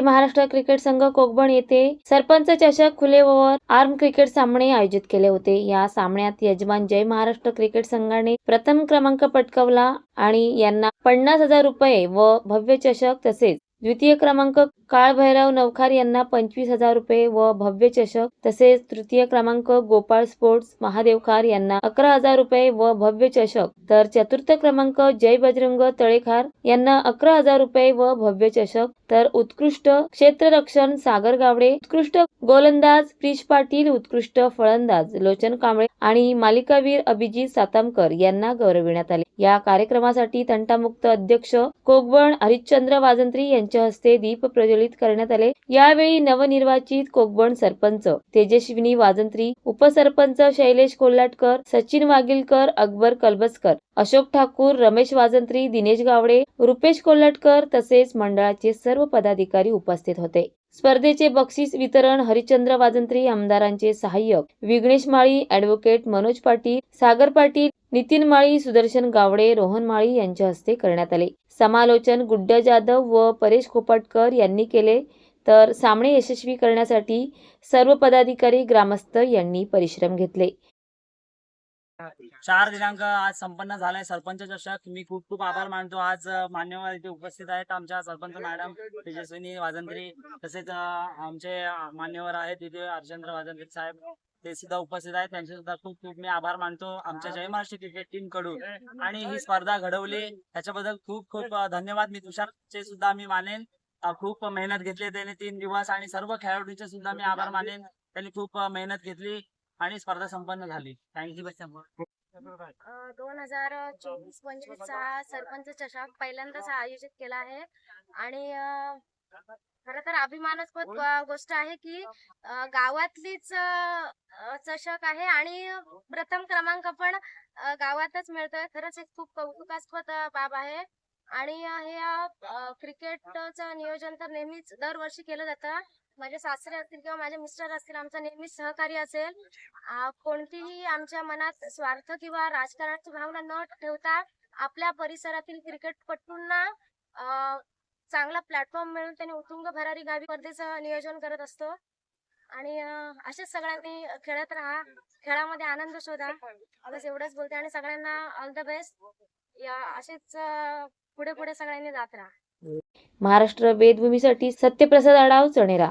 Maharashtra cricket संघ कोकबण येथे सरपंच चषक खुले ओव्हर आर्म क्रिकेट सामने आयोजित केले होते. या सामन्यात यजमान जय महाराष्ट्र क्रिकेट संघाने प्रथम क्रमांक पटकावला आणि यांना पन्नास हजार रुपये व भव्य चषक तसेच द्वितीय क्रमांक काळभैरव नवखार यांना पंचवीस हजार रुपये व भव्य चषक तसेच तृतीय क्रमांक गोपाळ स्पोर्ट्स महादेवखार यांना अकरा हजार रुपये व भव्य चषक तर चतुर्थ क्रमांक जय बजरंग तळेखार यांना अकरा हजार रुपये व भव्य चषक तर उत्कृष्ट क्षेत्ररक्षण सागर गावडे उत्कृष्ट गोलंदाज प्रिश पाटील उत्कृष्ट फलंदाज लोचन कांबळे आणि मालिकावीर अभिजित सातामकर यांना गौरविण्यात आले. या कार्यक्रमासाठी तंटामुक्त अध्यक्ष कोकबण हरिश्चंद्र वाजंत्री यांच्या हस्ते दीप प्रज्वलित करण्यात आले. यावेळी नवनिर्वाचित कोकबण सरपंच तेजस्विनी वाजंत्री उपसरपंच शैलेश कोल्हाटकर सचिन वागिलकर अकबर कलबसकर अशोक ठाकूर रमेश वाजंत्री दिनेश गावडे रुपेश कोल्हाटकर तसेच मंडळाचे सर्व पदाधिकारी उपस्थित होते. स्पर्धेचे बक्षीस वितरण हरिचंद्र वाजंत्री आमदारांचे सहाय्यक विघ्नेश माळी ऍडव्होकेट मनोज पाटील सागर पाटील नितीन माळी सुदर्शन गावडे रोहन माळी यांच्या हस्ते करण्यात आले. समालोचन गुड्डा जाधव व परेश खोपटकर यांनी केले. तर सामने यशस्वी करण्यासाठी सर्व पदाधिकारी ग्रामस्थ यांनी परिश्रम घेतले. चार दिनांक आज संपन्न झालाय. सरपंच चषक मी खूप खूप आभार मानतो. आज मान्यवर इथे उपस्थित आहेत आमच्या सरपंच मॅडम तेजस्विनी वाजंत्री तसेच आमचे मान्यवर आहेत तिथे हरचंद्र वाजंत्री साहेब ते सुद्धा उपस्थित आहेत. त्यांचे सुद्धा खूप खूप मी आभार मानतो. आमच्या जय महाराष्ट्र क्रिकेट टीमकडून. आणि ही स्पर्धा घडवली. त्याच्याबद्दल खूप खूप धन्यवाद. मी तुषारचे सुद्धा मी मानेन. खूप मेहनत घेतली त्याने तीन दिवस. आणि सर्व खेळाडूंचे सुद्धा मी आभार मानेन. त्यांनी खूप मेहनत घेतली. आणि स्पर्धा संपन्न झाली. थँक्यू दोन हजार चोवीस म्हणजे पंचवीसचा सरपंच चषक पहिल्यांदाच आयोजित केला आहे. आणि खर तर अभिमानास्पद गोष्ट आहे की गावातलीच चषक आहे आणि प्रथम क्रमांक पण गावातच मिळतोय. खरंच एक खूप कौतुकास्पद बाब आहे. आणि हे क्रिकेटचं नियोजन तर नेहमीच दरवर्षी केलं जातं. माझे सासरे असतील किंवा माझे मिस्टर असतील आमचं नेहमीच सहकार्य असेल. कोणतीही आमच्या मनात स्वार्थ किंवा राजकारणाची भावना न ठेवता आपल्या परिसरातील क्रिकेटपटूंना चांगला प्लॅटफॉर्म मिळून त्यांनी उत्तुंग भरारी गावी स्पर्धेचं नियोजन करत असतो. आणि असेच सगळ्यांनी खेळत राहा. खेळामध्ये आनंद शोधा. बस एवढंच बोलते आणि सगळ्यांना ऑल द बेस्ट या असेच पुढे पुढे सगळ्यांनी जात राहा. महाराष्ट्र वेदभूमीसाठी सत्यप्रसाद आडाव चणेरा.